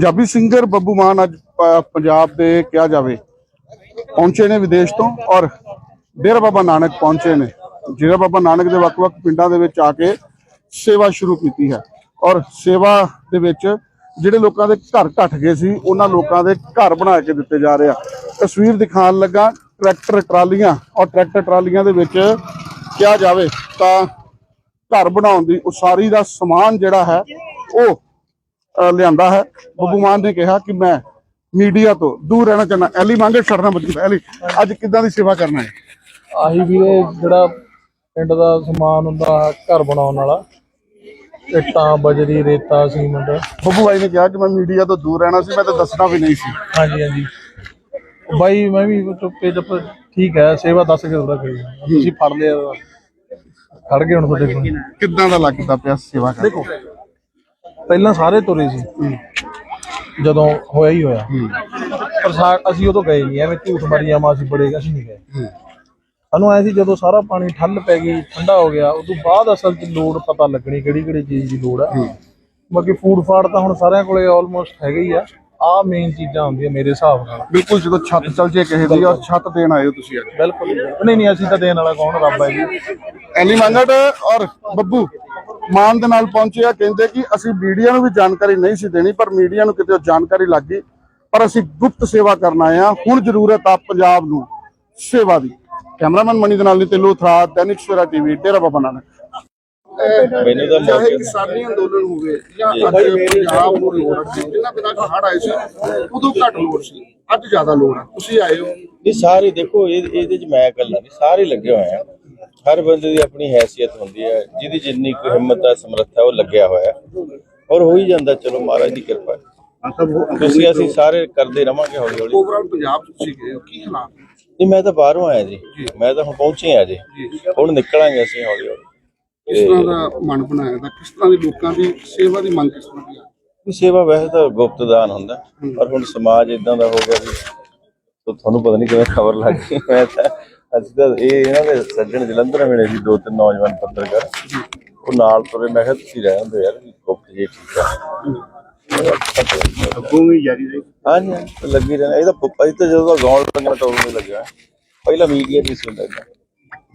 Punjabi singer Babbu ਮਾਨ ਅੱਜ ਪੰਜਾਬ ਦੇ ਕਿਹਾ ਜਾਵੇ, ਪਹੁੰਚੇ ਨੇ ਵਿਦੇਸ਼ ਤੋਂ ਔਰ ਡੇਰਾ ਬਾਬਾ ਨਾਨਕ ਪਹੁੰਚੇ ਨੇ। ਡੇਰਾ ਬਾਬਾ ਨਾਨਕ ਦੇ ਵੱਖ-ਵੱਖ ਪਿੰਡਾਂ ਦੇ ਵਿੱਚ ਆ ਕੇ ਸੇਵਾ ਸ਼ੁਰੂ ਕੀਤੀ ਹੈ ਔਰ ਸੇਵਾ ਦੇ ਵਿੱਚ ਜਿਹੜੇ ਲੋਕਾਂ ਦੇ ਘਰ ਢੱਠ ਗਏ ਸੀ, ਉਹਨਾਂ ਲੋਕਾਂ ਦੇ ਘਰ ਬਣਾ ਕੇ ਦਿੱਤੇ ਜਾ ਰਹੇ ਆ। ਤਸਵੀਰ ਦਿਖਾਉਣ ਲੱਗਾ ਟਰੈਕਟਰ ਟਰਾਲੀਆਂ ਔਰ ਟਰੈਕਟਰ ਟਰਾਲੀਆਂ ਦੇ ਵਿੱਚ ਕਿਹਾ ਜਾਵੇ ਤਾਂ ਘਰ ਬਣਾਉਣ ਦੀ ਉਸਾਰੀ ਦਾ ਸਮਾਨ ਜਿਹੜਾ ਹੈ, ਉਹ ਲਿਆਂਦਾ ਹੈ। ਬੱਬੂ ਮਾਨ ਨੇ ਕਿਹਾ ਕਿ ਮੈਂ ਮੀਡੀਆ ਤੋਂ ਦੂਰ ਰਹਿਣਾ ਚਾਹੁੰਦਾ। ਐਲੀ ਮੰਗੇ ਛੱਡਣਾ ਬੱਜੀ ਐਲੀ ਅੱਜ ਕਿੱਦਾਂ ਦੀ ਸੇਵਾ ਕਰਨਾ ਹੈ? ਆਹੀ ਵੀਰੇ ਜਿਹੜਾ ਪਿੰਡ ਦਾ ਸਮਾਨ ਹੁੰਦਾ ਘਰ ਬਣਾਉਣ ਵਾਲਾ ਇੱਟਾਂ ਬਜਰੀ ਰੇਤਾ ਸੀਮੈਂਟ। ਬੱਬੂ ਭਾਈ ਨੇ ਕਿਹਾ ਕਿ ਮੈਂ ਮੀਡੀਆ ਤੋਂ ਦੂਰ ਰਹਿਣਾ ਸੀ ਮੈਂ ਤਾਂ ਦੱਸਣਾ ਵੀ ਨਹੀਂ ਸੀ। ਹਾਂਜੀ ਹਾਂਜੀ। ਬਾਈ ਮੈਂ ਵੀ ਚੁੱਪੇ ਚੁੱਪ ਠੀਕ ਹੈ ਸੇਵਾ ਦੱਸ ਕੇ ਥੋੜਾ ਕਰੀ ਤੁਸੀਂ ਫੜ ਲਿਆ। ਖੜ ਗਏ ਹੁਣ ਤੁਹਾਡੇ ਕੋਲ। ਕਿੱਦਾਂ ਦਾ ਲੱਗਦਾ ਪਿਆ ਸੇਵਾ ਕਰ ਦੇਖੋ ਪਹਿਲਾਂ ਸਾਰੇ ਤੁਰੇ ਸੀ। ਜਦੋਂ ਹੋਇਆ ਹੀ ਹੋਇਆ। ਪਰ ਅਸੀਂ ਉਦੋਂ ਗਏ ਨਹੀਂ ਐਵੇਂ ਝੂਠ ਮਾਰੀ ਜਾਵਾਂ ਅਸੀਂ ਬੜੇ ਅਸੀਂ ਨਹੀਂ ਗਏ। ਸਾਨੂੰ ਐ ਸੀ ਜਦੋਂ ਸਾਰਾ ਪਾਣੀ ਠੱਲ ਪੈ ਗਈ ਠੰਡਾ ਹੋ ਗਿਆ ਉਦੋਂ ਬਾਅਦ ਅਸਲ 'ਚ ਲੋੜ ਪਤਾ ਲੱਗਣੀ ਕਿਹੜੀ ਕਿਹੜੀ ਚੀਜ਼ ਦੀ ਲੋੜ ਆ। ਬਾਕੀ ਫੂਡ ਫਾੜ ਤਾਂ ਹੁਣ ਸਾਰਿਆਂ ਕੋਲੇ ਆਲਮੋਸਟ ਹੈਗਾ ਹੀ ਆ। ਆ ਮੇਨ ਚੀਜ਼ਾਂ ਹੁੰਦੀਆਂ ਮੇਰੇ ਹਿਸਾਬ ਨਾਲ। ਬਿਲਕੁਲ ਜਦੋਂ ਛੱਤ ਚਲ ਜੇ ਕਿਸੇ ਦੀ ਔਰ ਛੱਤ ਦੇਣ ਆਏ ਹੋ ਤੁਸੀਂ ਅੱਜ? ਬਿਲਕੁਲ। ਨਹੀਂ ਨਹੀਂ ਅਸੀਂ ਤਾਂ ਦੇਣ ਵਾਲਾ ਕੌਣ ਰੱਬ ਹੈ ਜੀ। ਐਲੀ ਔਰ ਬੱਬੂ। ਮਾਨ ਦੇ ਨਾਲ ਪਹੁੰਚੇ ਆ ਕਹਿੰਦੇ ਕਿ ਅਸੀਂ ਮੀਡੀਆ ਨੂੰ ਵੀ ਜਾਣਕਾਰੀ ਨਹੀਂ ਸੀ ਦੇਣੀ ਪਰ ਮੀਡੀਆ ਨੂੰ ਕਿਤੇ ਜਾਣਕਾਰੀ ਲੱਗ ਗਈ। ਪਰ ਅਸੀਂ ਗੁਪਤ ਸੇਵਾ ਕਰਨ ਆਏ ਆ। ਹੁਣ ਜ਼ਰੂਰਤ ਆ ਪੰਜਾਬ ਨੂੰ ਸੇਵਾ ਦੀ। ਕੈਮਰਾਮੈਨ ਮਨੀ ਦੇ ਨਾਲ ਨਿਤਿਲੂ ਥਰਾ ਦੈਨਿਕ ਸਵੇਰਾ ਟੀਵੀ ਡੇਰਾ ਬਾਬਾ ਨਾਨਕ। ਮੈਨੂੰ ਤਾਂ ਚਾਹੇ ਮੌਕੇ ਕਿਸਾਨੀ ਅੰਦੋਲਨ ਹੋਵੇ ਜਾਂ ਅੱਜ ਪੰਜਾਬ ਨੂੰ ਲੋੜ ਸੀ ਜਿੰਨਾ ਬਿਨਾਂ ਹੜ ਆਏ ਸੀ ਉਦੋਂ ਘੱਟ ਲੋੜ ਸੀ। ਅੱਜ ਜ਼ਿਆਦਾ ਲੋੜ ਆ। ਤੁਸੀਂ ਆਏ ਹੋ। ਨਹੀਂ ਸਾਰੇ ਦੇਖੋ ਇਹ ਇਹਦੇ ਚ ਮੈਂ ਇਕੱਲਾ ਨਹੀਂ ਸਾਰੇ ਲੱਗੇ ਹੋਏ ਆ। ਹਰ ਬੰਦੇ ਦੀ ਆਪਣੀ ਹੈਸੀਅਤ ਹੁੰਦੀ ਹੈ ਜਿਹਦੀ ਜਿੰਨੀ ਕੁ ਹਿੰਮਤ ਹੈ ਸਮਰੱਥਾ ਉਹ ਲੱਗਿਆ ਹੋਇਆ। ਔਰ ਹੋ ਹੀ ਜਾਂਦਾ ਚਲੋ ਮਹਾਰਾਜ ਦੀ ਕਿਰਪਾ। ਹੈ। ਤੁਸੀਂ ਅਸੀਂ ਸਾਰੇ ਕਰਦੇ ਰਵਾਂਗੇ ਹੌਲੀ ਹੌਲੀ ਓਵਰਆਲ ਪੰਜਾਬ ਤੁਸੀਂ ਗਏ ਕੀ ਹਾਲਾਤ? ਨਹੀਂ ਮੈਂ ਤਾਂ ਬਾਹਰੋਂ ਆਇਆ ਜੀ। ਮੈਂ ਤਾਂ ਹੁਣ ਪਹੁੰਚੇ ਆ ਜੀ। ਹੁਣ ਨਿਕਲਾਂਗੇ ਅਸੀਂ ਹੌਲੀ ਹੌਲੀ ਕਿਸ ਤਰ੍ਹਾਂ ਦਾ ਮਨ ਬਣਾਇਆ? ਦਾ ਕਿਸ ਤਰ੍ਹਾਂ ਦੀ ਲੋਕਾਂ ਦੀ ਸੇਵਾ ਦੀ ਮੰਗ ਕਿਸ ਤਰ੍ਹਾਂ ਦੀ ਆ? ਸੇਵਾ ਵੈਸੇ ਤਾਂ ਗੁਪਤ ਦਾਨ ਹੁੰਦਾ ਪਰ ਹੁਣ ਸਮਾਜ ਇਦਾਂ ਦਾ ਹੋ ਗਿਆ ਵੀ ਤੋ ਤੁਹਾਨੂੰ ਪਤਾ ਨਹੀਂ ਕਿਵੇਂ ਖਬਰ ਲੱਗ ਗਈ। ਮੈਂ ਤਾਂ ਅਸੀਂ ਤਾਂ ਇਹ ਇਹਨਾਂ ਦੇ ਸੱਜਣ ਜਲੰਧਰ ਮਿਲੇ ਸੀ ਦੋ ਤਿੰਨ ਨੌਜਵਾਨ ਪੱਤਰਕਾਰ। ਉਹ ਨਾਲ ਤੁਰੇ ਮੈਂ ਕਿਹਾ ਤੁਸੀਂ ਰਹਿ ਹੁੰਦੇ ਯਾਰ ਗੁਪਤ ਜੇ ਠੀਕ ਆ। ਅੱਗੋਂ ਵੀ ਜਾਰੀ ਰਹੀ। ਹਾਂਜੀ ਹਾਂਜੀ, ਤਾਂ ਲੱਗੀ ਰਹਿਣਾ। ਇਹ ਤਾਂ ਪੁੱਪਾ ਜੀ ਤਾਂ ਜਦੋਂ ਦਾ ਗਾਉਣ ਲੱਗਣਾ ਤਾਂ ਉਦੋਂ ਹੀ ਲੱਗਿਆ ਪਹਿਲਾਂ ਮੀਡੀਆ ਦੀ ਸੀ। ਲੱਗਦਾ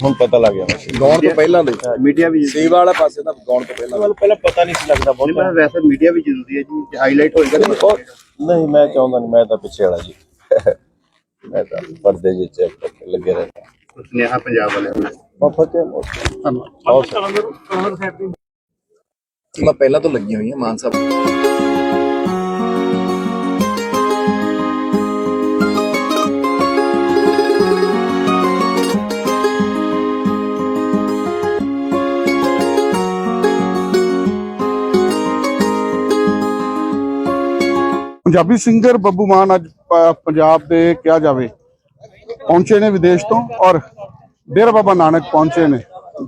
ਹੁਣ ਪਤਾ ਲੱਗ ਗਿਆ। ਮੈਨੂੰ ਗਾਉਣ ਤੋਂ ਪਹਿਲਾਂ ਦੇ। ਮੀਡੀਆ ਵੀ ਸੇਵਾ ਵਾਲਾ ਪਾਸੇ ਤਾਂ ਗਾਉਣ ਤੋਂ ਪਹਿਲਾਂ ਮੈਨੂੰ ਪਹਿਲਾਂ ਪਤਾ ਨਹੀਂ ਸੀ ਲੱਗਦਾ ਬਹੁਤ। ਵੈਸੇ ਮੀਡੀਆ ਵੀ ਜ਼ਰੂਰੀ ਹੈ ਜੀ। ਹਾਈਲਾਈਟ ਹੋਏਗਾ ਨਹੀਂ ਮੈਂ ਚਾਹੁੰਦਾ ਨਹੀਂ ਮੈਂ ਤਾਂ ਪਿੱਛੇ ਵਾਲਾ ਜੀ। ਮੈਂ ਤਾਂ ਪਰਦੇ ਚੈੱਕ ਕਰਕੇ ਲੱਗੇ ਰਹਿੰਦਾ ਸੁਨੇਹਾ ਪੰਜਾਬ ਵਾਲਿਆਂ ਨੂੰ। ਬਹੁਤ ਹੈ ਧੰਨਵਾਦ। ਮੈਂ ਪਹਿਲਾਂ ਤੋਂ ਲੱਗੀ ਹੋਈ ਹਾਂ ਮਾਨ ਸਾਹਿਬ। ਪੰਜਾਬੀ ਸਿੰਗਰ ਬੱਬੂ ਮਾਨ ਅੱਜ ਪੰਜਾਬ ਦੇ ਕਿਹਾ ਜਾਵੇ, ਪਹੁੰਚੇ ਨੇ ਵਿਦੇਸ਼ ਤੋਂ ਔਰ ਡੇਰਾ ਬਾਬਾ ਨਾਨਕ ਪਹੁੰਚੇ ਨੇ।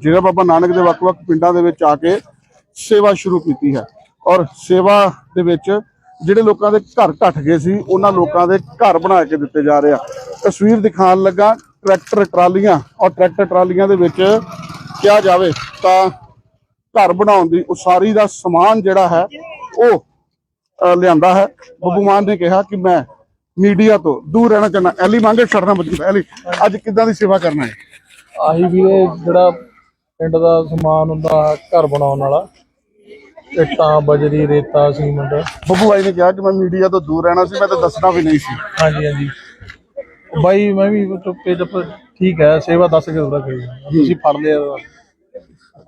ਡੇਰਾ ਬਾਬਾ ਨਾਨਕ ਦੇ ਵੱਖ-ਵੱਖ ਪਿੰਡਾਂ ਦੇ ਵਿੱਚ ਆ ਕੇ ਸੇਵਾ ਸ਼ੁਰੂ ਕੀਤੀ ਹੈ ਔਰ ਸੇਵਾ ਦੇ ਵਿੱਚ ਜਿਹੜੇ ਲੋਕਾਂ ਦੇ ਘਰ ਢੱਠ ਗਏ ਸੀ, ਉਹਨਾਂ ਲੋਕਾਂ ਦੇ ਘਰ ਬਣਾ ਕੇ ਦਿੱਤੇ ਜਾ ਰਹੇ ਆ। ਤਸਵੀਰ ਦਿਖਾਉਣ ਲੱਗਾ ਟਰੈਕਟਰ ਟਰਾਲੀਆਂ ਔਰ ਟਰੈਕਟਰ ਟਰਾਲੀਆਂ ਦੇ ਵਿੱਚ ਕਿਹਾ ਜਾਵੇ ਤਾਂ ਘਰ ਬਣਾਉਣ ਦੀ ਉਸਾਰੀ ਦਾ ਸਮਾਨ ਜਿਹੜਾ ਹੈ, ਉਹ ਲਿਆਂਦਾ ਹੈ। ਬੱਬੂ ਮਾਨ ਨੇ ਕਿਹਾ ਕਿ ਮੈਂ ਮੀਡੀਆ ਤੋਂ ਦੂਰ ਰਹਿਣਾ ਚਾਹੁੰਦਾ ਐਲੀ ਮੰਗੇ ਛੱਡਣਾ ਬੱਜੀ ਐਲੀ ਅੱਜ ਕਿੱਦਾਂ ਦੀ ਸੇਵਾ ਕਰਨਾ ਹੈ? ਆਹੀ ਵੀਰੇ ਜਿਹੜਾ ਪਿੰਡ ਦਾ ਸਮਾਨ ਹੁੰਦਾ ਘਰ ਬਣਾਉਣ ਵਾਲਾ ਇੱਟਾਂ ਬਜਰੀ ਰੇਤਾ ਸੀਮੈਂਟ। ਬੱਬੂ ਭਾਈ ਨੇ ਕਿਹਾ ਕਿ ਮੈਂ ਮੀਡੀਆ ਤੋਂ ਦੂਰ ਰਹਿਣਾ ਸੀ ਮੈਂ ਤਾਂ ਦੱਸਣਾ ਵੀ ਨਹੀਂ ਸੀ। ਹਾਂਜੀ ਹਾਂਜੀ। ਬਾਈ ਮੈਂ ਵੀ ਚੁੱਪੇ ਚੁੱਪ ਠੀਕ ਹੈ ਸੇਵਾ ਦੱਸ ਕੇ ਥੋੜਾ ਕਰੀ ਤੁਸੀਂ ਫੜ ਲਿਆ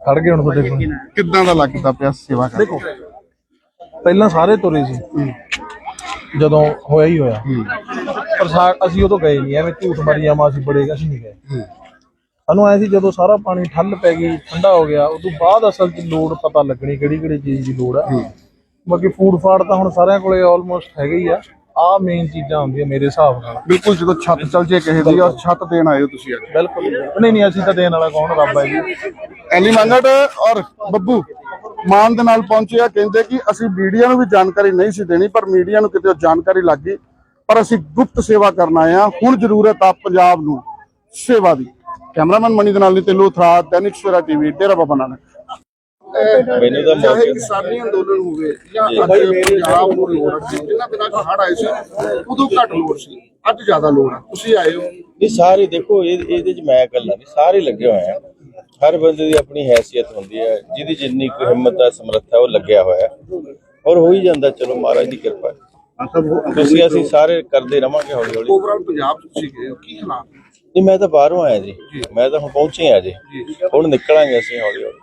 ਖੜ ਗਏ ਹੁਣ ਤੁਹਾਡੇ ਕੋਲ। ਕਿੱਦਾਂ ਦਾ ਲੱਗਦਾ ਪਿਆ ਸੇਵਾ ਕਰ ਦੇਖੋ ਪਹਿਲਾਂ ਸਾਰੇ ਤੁਰੇ ਸੀ। ਜਦੋਂ ਹੋਇਆ ਹੀ ਹੋਇਆ। ਪਰ ਸਾ- ਅਸੀਂ ਉਦੋਂ ਗਏ ਨਹੀਂ ਐਵੇਂ ਝੂਠ ਮਾਰੀ ਜਾਵਾਂ ਅਸੀਂ ਬੜੇ ਅਸੀਂ ਨਹੀਂ ਗਏ। ਸਾਨੂੰ ਐ ਸੀ ਜਦੋਂ ਸਾਰਾ ਪਾਣੀ ਠੱਲ ਪੈ ਗਈ ਠੰਡਾ ਹੋ ਗਿਆ ਉਦੋਂ ਬਾਅਦ ਅਸਲ 'ਚ ਲੋੜ ਪਤਾ ਲੱਗਣੀ ਕਿਹੜੀ ਕਿਹੜੀ ਚੀਜ਼ ਦੀ ਲੋੜ ਆ। ਬਾਕੀ ਫੂਡ ਫਾੜ ਤਾਂ ਹੁਣ ਸਾਰਿਆਂ ਕੋਲੇ ਆਲਮੋਸਟ ਹੈਗਾ ਹੀ ਆ। ਆ ਮੇਨ ਚੀਜ਼ਾਂ ਹੁੰਦੀਆਂ ਮੇਰੇ ਹਿਸਾਬ ਨਾਲ। ਬਿਲਕੁਲ ਜਦੋਂ ਛੱਤ ਚਲ ਜੇ ਕਿਸੇ ਦੀ ਔਰ ਛੱਤ ਦੇਣ ਆਏ ਹੋ ਤੁਸੀਂ ਅੱਜ। ਬਿਲਕੁਲ ਨਹੀਂ ਨਹੀਂ ਅਸੀਂ ਤਾਂ ਦੇਣ ਵਾਲਾ ਕੌਣ ਰੱਬ ਹੈ ਜੀ। ਐਲੀ ਮੰਗੜ ਔਰ ਬੱਬੂ ਮਾਨ ਦੇ ਨਾਲ ਪਹੁੰਚੇ ਆ ਕਹਿੰਦੇ ਕਿ ਅਸੀਂ ਮੀਡੀਆ ਨੂੰ ਵੀ ਜਾਣਕਾਰੀ ਨਹੀਂ ਸੀ ਦੇਣੀ ਪਰ ਮੀਡੀਆ ਨੂੰ ਕਿਤੇ ਜਾਣਕਾਰੀ ਲੱਗ ਗਈ। ਪਰ ਅਸੀਂ ਗੁਪਤ ਸੇਵਾ ਕਰਨ ਆਏ ਆ ਹੁਣ ਜ਼ਰੂਰਤ ਆ ਪੰਜਾਬ ਨੂੰ ਸੇਵਾ ਦੀ। ਕੈਮਰਾਮੈਨ ਮਨੀ ਦੇ ਨਾਲ ਨਿਤਿਲੂ ਥਰਾ ਦੈਨਿਕ ਸਵੇਰਾ ਟੀਵੀ ਡੇਰਾ ਬਾਬਾ ਨਾਨਕ। ਮੈਨੂੰ ਤਾਂ ਚਾਹੇ ਮੌਕੇ ਕਿਸਾਨੀ ਅੰਦੋਲਨ ਹੋਵੇ ਜਾਂ ਜੀ। ਅੱਜ ਪੰਜਾਬ ਨੂੰ ਲੋੜ ਸੀ ਜਿੰਨਾ ਦਿਨਾਂ ਚ ਹੜ ਆਏ ਸੀ ਉਦੋਂ ਘੱਟ ਲੋੜ ਸੀ ਅੱਜ ਜ਼ਿਆਦਾ ਲੋੜ ਆ ਤੁਸੀਂ ਆਏ ਹੋ। ਇਹ ਸਾਰੇ ਦੇਖੋ ਇਹ ਇਹਦੇ ਚ ਮੈਂ ਇਕੱਲਾ ਨਹੀਂ ਸਾਰੇ ਲੱਗੇ ਹੋਏ ਆ। ਹਰ ਬੰਦੇ ਦੀ ਆਪਣੀ ਹੈਸੀਅਤ ਹੁੰਦੀ ਹੈ ਜਿਹਦੀ ਜਿੰਨੀ ਕੁ ਹਿੰਮਤ ਹੈ ਸਮਰੱਥਾ ਉਹ ਲੱਗਿਆ ਹੋਇਆ ਹੈ। ਔਰ ਹੋ ਹੀ ਜਾਂਦਾ ਚਲੋ ਮਹਾਰਾਜ ਦੀ ਕਿਰਪਾ ਹੈ। ਤੁਸੀਂ ਅਸੀਂ ਸਾਰੇ ਕਰਦੇ ਰਵਾਂਗੇ ਹੌਲੀ ਹੌਲੀ ਓਵਰਆਲ ਪੰਜਾਬ ਚ ਤੁਸੀਂ ਗਏ ਕੀ ਹਾਲਾਤ? ਨਹੀਂ ਮੈਂ ਤਾਂ ਬਾਹਰੋਂ ਆਇਆ ਜੀ। ਮੈਂ ਤਾਂ ਹੁਣ ਪਹੁੰਚੇ ਆ ਜੀ। ਹੁਣ ਨਿਕਲਾਂਗੇ ਅਸੀਂ ਹੌਲੀ ਹੌਲੀ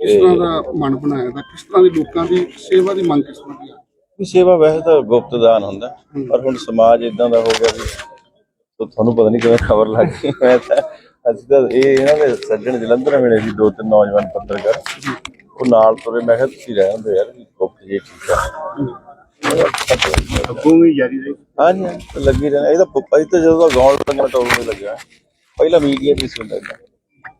ਕਿਸ ਤਰ੍ਹਾਂ ਦਾ ਮਨ ਬਣਾਇਆ ਦਾ ਕਿਸ ਤਰ੍ਹਾਂ ਦੀ ਲੋਕਾਂ ਦੀ ਸੇਵਾ ਦੀ ਮੰਗ ਕਿਸ ਤਰ੍ਹਾਂ ਦੀ ਆ? ਵੀ ਸੇਵਾ ਵੈਸੇ ਤਾਂ ਗੁਪਤ ਦਾਨ ਹੁੰਦਾ ਪਰ ਹੁਣ ਸਮਾਜ ਇਦਾਂ ਦਾ ਹੋ ਗਿਆ ਵੀ ਤੋ ਤੁਹਾਨੂੰ ਪਤਾ ਨਹੀਂ ਕਿਵੇਂ ਖਬਰ ਲੱਗ ਗਈ। ਮੈਂ ਤਾਂ ਅਸੀਂ ਤਾਂ ਇਹ ਇਹਨਾਂ ਦੇ ਸੱਜਣ ਜਲੰਧਰ ਮਿਲੇ ਸੀ ਦੋ ਤਿੰਨ ਨੌਜਵਾਨ ਪੱਤਰਕਾਰ ਉਹ ਨਾਲ ਤੁਰੇ ਮੈਂ ਕਿਹਾ ਤੁਸੀਂ ਰਹਿ ਹੁੰਦੇ ਯਾਰ ਗੁਪਤ ਜੀ ਠੀਕ ਆ। ਅੱਗੋਂ ਵੀ ਜਾਰੀ ਰਹੀ। ਹਾਂਜੀ ਹਾਂਜੀ, ਤਾਂ ਲੱਗੀ ਰਹਿਣਾ ਇਹ ਤਾਂ ਪੁੱਪਾ ਤਾਂ ਜਦੋਂ ਦਾ ਗਾਉਣ ਲੱਗਣਾ ਟੋਲ ਨਹੀਂ ਲੱਗਿਆ। ਪਹਿਲਾਂ ਮੀਡੀਆ ਦੀ ਸੀ ਹੁੰਦਾ।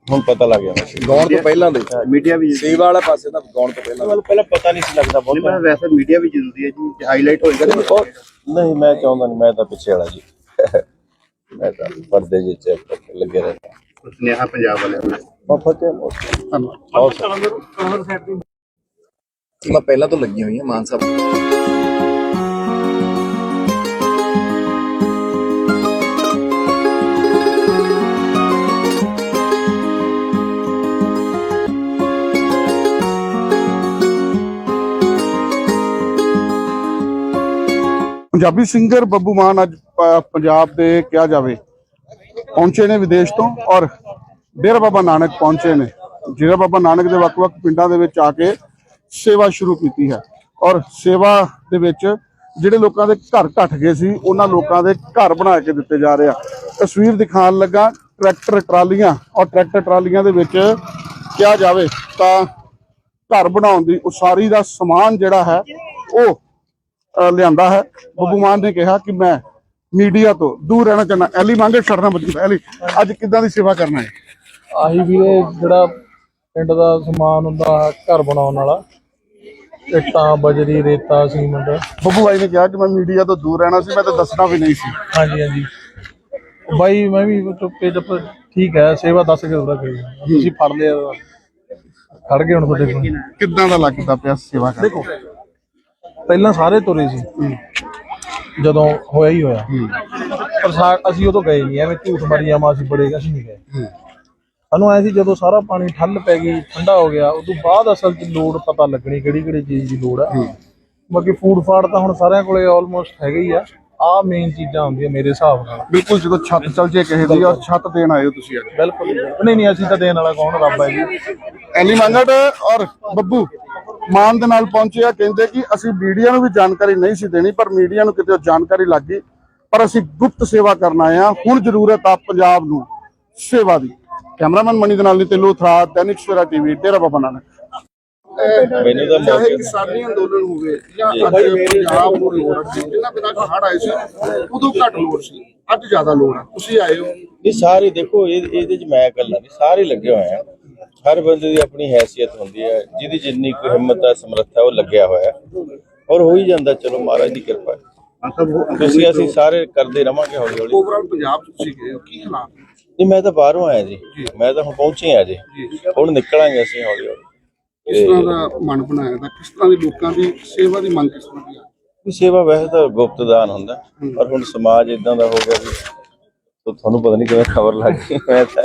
ਹੁਣ ਪਤਾ ਲੱਗ ਗਿਆ ਗਾਉਣ ਤੋਂ ਪਹਿਲਾਂ ਦੇ। ਮੀਡੀਆ ਵੀ ਸੇਵਾ ਵਾਲਾ ਪਾਸੇ ਤਾਂ ਗਾਉਣ ਤੋਂ ਪਹਿਲਾਂ ਮੈਨੂੰ ਪਹਿਲਾਂ ਪਤਾ ਨਹੀਂ ਸੀ ਲੱਗਦਾ ਬਹੁਤ ਮੈਂ ਵੈਸੇ ਮੀਡੀਆ ਵੀ ਜ਼ਰੂਰੀ ਹੈ ਜੀ ਹਾਈਲਾਈਟ ਹੋਏਗਾ ਤੇ ਨਹੀਂ ਮੈਂ ਚਾਹੁੰਦਾ ਨਹੀਂ ਮੈਂ ਤਾਂ ਪਿੱਛੇ ਵਾਲਾ ਜੀ। ਮੈਂ ਤਾਂ ਪਰਦੇ ਜਿਹੇ ਚੈੱਕ ਕਰਕੇ ਲੱਗੇ ਰਹਿੰਦਾ। ਸੁਨੇਹਾ ਪੰਜਾਬ ਵਾਲਿਆਂ ਨੂੰ ਮੋੜ ਧੰਨਵਾਦ। ਬਹੁਤ ਮੈਂ ਪਹਿਲਾਂ ਤੋਂ ਲੱਗੀ ਹੋਈ ਹਾਂ ਮਾਨ ਸਾਹਿਬ। ਪੰਜਾਬੀ ਸਿੰਗਰ ਬੱਬੂ ਮਾਨ ਅੱਜ ਪੰਜਾਬ ਦੇ ਕਿਹਾ ਜਾਵੇ, ਪਹੁੰਚੇ ਨੇ ਵਿਦੇਸ਼ ਤੋਂ ਔਰ ਡੇਰਾ ਬਾਬਾ ਨਾਨਕ ਪਹੁੰਚੇ ਨੇ। ਡੇਰਾ ਬਾਬਾ ਨਾਨਕ ਦੇ ਵੱਖ-ਵੱਖ ਪਿੰਡਾਂ ਦੇ ਵਿੱਚ ਆ ਕੇ ਸੇਵਾ ਸ਼ੁਰੂ ਕੀਤੀ ਹੈ ਔਰ ਸੇਵਾ ਦੇ ਵਿੱਚ ਜਿਹੜੇ ਲੋਕਾਂ ਦੇ ਘਰ ਢੱਠ ਗਏ ਸੀ, ਉਹਨਾਂ ਲੋਕਾਂ ਦੇ ਘਰ ਬਣਾ ਕੇ ਦਿੱਤੇ ਜਾ ਰਹੇ ਆ। ਤਸਵੀਰ ਦਿਖਾਉਣ ਲੱਗਾ ਟਰੈਕਟਰ ਟਰਾਲੀਆਂ ਔਰ ਟਰੈਕਟਰ ਟਰਾਲੀਆਂ ਦੇ ਵਿੱਚ ਕਿਹਾ ਜਾਵੇ ਤਾਂ ਘਰ ਬਣਾਉਣ ਦੀ ਉਸਾਰੀ ਦਾ ਸਮਾਨ ਜਿਹੜਾ ਹੈ, ਉਹ ਲਿਆਂਦਾ ਹੈ। ਬੱਬੂ ਮਾਨ ਨੇ ਕਿਹਾ ਕਿ ਮੈਂ ਮੀਡੀਆ ਤੋਂ ਦੂਰ ਰਹਿਣਾ ਚਾਹੁੰਦਾ। ਐਲੀ ਮੰਗੇ ਛੜਨਾ ਮਜਬੂਰ ਐਲੀ ਅੱਜ ਕਿੱਦਾਂ ਦੀ ਸੇਵਾ ਕਰਨਾ ਹੈ? ਆਹੀ ਵੀਰੇ ਜਿਹੜਾ ਪਿੰਡ ਦਾ ਸਮਾਨ ਹੁੰਦਾ ਘਰ ਬਣਾਉਣ ਵਾਲਾ ਇੱਟਾਂ ਬਜਰੀ ਰੇਤਾ ਸੀਮੈਂਟ। ਬੱਬੂ ਭਾਈ ਨੇ ਕਿਹਾ ਕਿ ਮੈਂ ਮੀਡੀਆ ਤੋਂ ਦੂਰ ਰਹਿਣਾ ਸੀ ਮੈਂ ਤਾਂ ਦੱਸਣਾ ਵੀ ਨਹੀਂ ਸੀ। ਹਾਂਜੀ ਹਾਂਜੀ। ਬਾਈ ਮੈਂ ਵੀ ਚੁੱਪੇ ਚੁੱਪ ਠੀਕ ਹੈ ਸੇਵਾ ਦੱਸ ਕੇ ਥੋੜਾ ਕਰੀ ਤੁਸੀਂ ਫੜ ਲਿਆ। ਖੜ ਗਏ ਹੁਣ ਤੁਹਾਡੇ ਕੋਲ। ਕਿੱਦਾਂ ਦਾ ਲੱਗਦਾ ਪਿਆ ਸੇਵਾ ਕਰ ਦੇਖੋ ਪਹਿਲਾਂ ਸਾਰੇ ਤੁਰੇ ਸੀ। ਜਦੋਂ ਹੋਇਆ ਹੀ ਹੋਇਆ। ਪਰ ਸਾ- ਅਸੀਂ ਉਦੋਂ ਗਏ ਨਹੀਂ ਐਵੇਂ ਝੂਠ ਮਾਰੀ ਜਾਵਾਂ ਅਸੀਂ ਬੜੇ ਅਸੀਂ ਨਹੀਂ ਗਏ। ਸਾਨੂੰ ਐ ਸੀ ਜਦੋਂ ਸਾਰਾ ਪਾਣੀ ਠੱਲ ਪੈ ਗਈ ਠੰਡਾ ਹੋ ਗਿਆ ਉਦੋਂ ਬਾਅਦ ਅਸਲ 'ਚ ਲੋੜ ਪਤਾ ਲੱਗਣੀ ਕਿਹੜੀ ਕਿਹੜੀ ਚੀਜ਼ ਦੀ ਲੋੜ ਆ। ਬਾਕੀ ਫੂਡ ਫਾੜ ਤਾਂ ਹੁਣ ਸਾਰਿਆਂ ਕੋਲੇ ਆਲਮੋਸਟ ਹੈਗਾ ਹੀ ਆ। ਆ ਮੇਨ ਚੀਜ਼ਾਂ ਹੁੰਦੀਆਂ ਮੇਰੇ ਹਿਸਾਬ ਨਾਲ। ਬਿਲਕੁਲ ਜਦੋਂ ਛੱਤ ਚੱਲ ਜੇ ਕਿਸੇ ਦੀ ਔਰ ਛੱਤ ਦੇਣ ਆਏ ਹੋ ਤੁਸੀਂ ਅੱਜ। ਬਿਲਕੁਲ। ਨਹੀਂ ਨਹੀਂ ਅਸੀਂ ਤਾਂ ਦੇਣ ਵਾਲਾ ਕੌਣ? ਰੱਬ ਹੈ ਜੀ। ਐਲੀ ਮੰਗਟ ਔਰ ਬੱਬੂ ਮਾਨ ਦੇ ਨਾਲ ਪਹੁੰਚੇ ਆ ਕਹਿੰਦੇ ਕਿ ਅਸੀਂ ਮੀਡੀਆ ਨੂੰ ਵੀ ਜਾਣਕਾਰੀ ਨਹੀਂ ਸੀ ਦੇਣੀ ਪਰ ਮੀਡੀਆ ਨੂੰ ਕਿਤੇ ਜਾਣਕਾਰੀ ਲੱਗ ਗਈ। ਪਰ ਅਸੀਂ ਗੁਪਤ ਸੇਵਾ ਕਰਨ ਆਏ ਆ ਹੁਣ ਜ਼ਰੂਰਤ ਆ ਪੰਜਾਬ ਨੂੰ ਸੇਵਾ ਦੀ। ਕੈਮਰਾਮੈਨ ਮਣੀ ਦੇ ਨਾਲ ਨਿਤਿਨ ਲੋਥਰਾ ਦੈਨਿਕ ਸਵੇਰਾ ਟੀਵੀ ਡੇਰਾ ਬਾਬਾ ਨਾਨਕ। ਮੈਨੂੰ ਤਾਂ ਮੌਕੇ ਕਿਸਾਨੀ ਅੰਦੋਲਨ ਹੋਵੇ ਜਾਂ ਅੱਜ ਪੰਜਾਬ ਨੂੰ ਲੋੜ ਸੀ ਜਿੰਨਾ ਚ ਹੜ ਆਏ ਸੀ ਉਦੋਂ ਘੱਟ ਲੋੜ ਸੀ ਅੱਜ ਜ਼ਿਆਦਾ ਲੋੜ ਆ। ਤੁਸੀਂ ਆਏ ਹੋ। ਇਹ ਸਾਰੇ ਦੇਖੋ ਇਹ ਇਹਦੇ ਚ ਮੈਂ ਇਕੱਲਾ ਨਹੀਂ ਸਾਰੇ ਲੱਗੇ ਹੋਏ ਆ। ਹਰ ਬੰਦੇ ਦੀ ਆਪਣੀ ਹੈਸੀਅਤ ਹੁੰਦੀ ਹੈ ਜਿਹਦੀ ਜਿੰਨੀ ਕੁ ਹਿੰਮਤ ਹੈ ਸਮਰੱਥਾ ਉਹ ਲੱਗਿਆ ਹੋਇਆ। ਹੈ। ਔਰ ਹੋ ਹੀ ਜਾਂਦਾ ਚਲੋ ਮਹਾਰਾਜ ਦੀ ਕਿਰਪਾ ਹੈ। ਤੁਸੀਂ ਅਸੀਂ ਸਾਰੇ ਕਰਦੇ ਰਵਾਂਗੇ ਹੌਲੀ ਹੌਲੀ। ਓਵਰਆਲ ਪੰਜਾਬ ਤੁਸੀਂ ਗਏ ਹੋ ਕੀ ਹਾਲਾਤ? ਨਹੀਂ ਮੈਂ ਤਾਂ ਬਾਹਰੋਂ ਆਇਆ ਜੀ। ਮੈਂ ਤਾਂ ਹੁਣ ਪਹੁੰਚੇ ਆ ਜੀ। ਹੁਣ ਨਿਕਲਾਂਗੇ ਅਸੀਂ ਹੌਲੀ ਹੌਲੀ। ਕਿਸ ਤਰ੍ਹਾਂ ਦਾ ਮਨ ਬਣਾਇਆ ਦਾ ਕਿਸ ਤਰ੍ਹਾਂ ਦੀ ਲੋਕਾਂ ਦੀ ਸੇਵਾ ਦੀ ਮੰਗ ਕਿਸ ਤਰ੍ਹਾਂ ਦੀ ਆ? ਵੀ ਸੇਵਾ ਵੈਸੇ ਤਾਂ ਗੁਪਤ ਦਾਨ ਹੁੰਦਾ ਪਰ ਹੁਣ ਸਮਾਜ ਇਦਾਂ ਦਾ ਹੋ ਗਿਆ ਵੀ ਤੋ ਤੁਹਾਨੂੰ ਪਤਾ ਨਹੀਂ ਕਿਵੇਂ ਖਬਰ ਲੱਗ ਗਈ। ਮੈਂ ਤਾਂ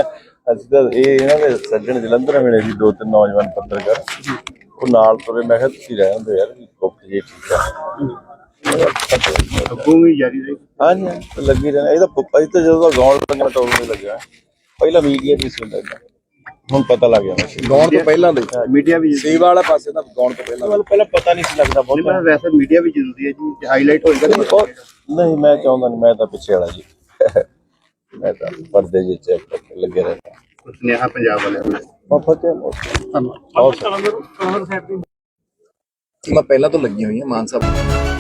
ਅਸੀਂ ਤਾਂ ਇਹ ਇਹਨਾਂ ਦੇ ਸੱਜਣ ਜਲੰਧਰ ਮਿਲੇ ਸੀ ਦੋ ਤਿੰਨ ਨੌਜਵਾਨ ਪੱਤਰਕਾਰ ਉਹ ਨਾਲ ਤੁਰੇ ਮੈਂ ਕਿਹਾ ਤੁਸੀਂ ਰਹਿ ਹੁੰਦੇ ਯਾਰ ਗੁਪਤ ਜੀ ਠੀਕ ਆ। ਅੱਗੋਂ ਵੀ ਜਾਰੀ ਰਹੀ। ਹਾਂਜੀ ਹਾਂਜੀ, ਤਾਂ ਲੱਗੀ ਰਹਿਣਾ ਇਹ ਤਾਂ ਪੁੱਪਾ ਤਾਂ ਜਦੋਂ ਦਾ ਗਾਉਣ ਲੱਗਣਾ ਟੋਲ ਨਹੀਂ ਲੱਗਿਆ। ਪਹਿਲਾਂ ਮੀਡੀਆ ਦੀ ਸੀ। ਏਦਾਂ। ਹੁਣ ਪਤਾ ਲੱਗ ਗਿਆ ਵੈਸੇ। ਗਾਉਣ ਤੋਂ ਪਹਿਲਾਂ ਦੇ। ਮੀਡੀਆ ਵੀ ਸੇਵਾ ਵਾਲਾ ਪਾਸੇ ਤਾਂ ਗਾਉਣ ਤੋਂ ਪਹਿਲਾਂ ਮੈਨੂੰ ਪਹਿਲਾਂ ਪਤਾ ਨਹੀਂ ਸੀ ਲੱਗਦਾ ਬਹੁਤ ਮੈਂ ਵੈਸੇ ਮੀਡੀਆ ਵੀ ਜ਼ਰੂਰੀ ਹੈ ਜੀ ਹਾਈਲਾਈਟ ਹੋਏਗਾ ਨਹੀਂ ਮੈਂ ਚਾਹੁੰਦਾ ਨਹੀਂ ਮੈਂ ਤਾਂ ਪਿੱਛੇ ਵਾਲਾ ਜੀ। ਮੈਂ ਤਾਂ ਪਰਦੇ ਕਰਕੇ ਲੱਗੇ ਰਹਿੰਦਾ। ਸੁਨੇਹਾ ਪੰਜਾਬ ਵਾਲਿਆਂ ਨੂੰ। ਮੋੜ ਧੰਨਵਾਦ। ਬਹੁਤ ਮੈਂ ਪਹਿਲਾਂ ਤੋਂ ਲੱਗੀ ਹੋਈ ਹਾਂ ਮਾਨ ਸਾਹਿਬ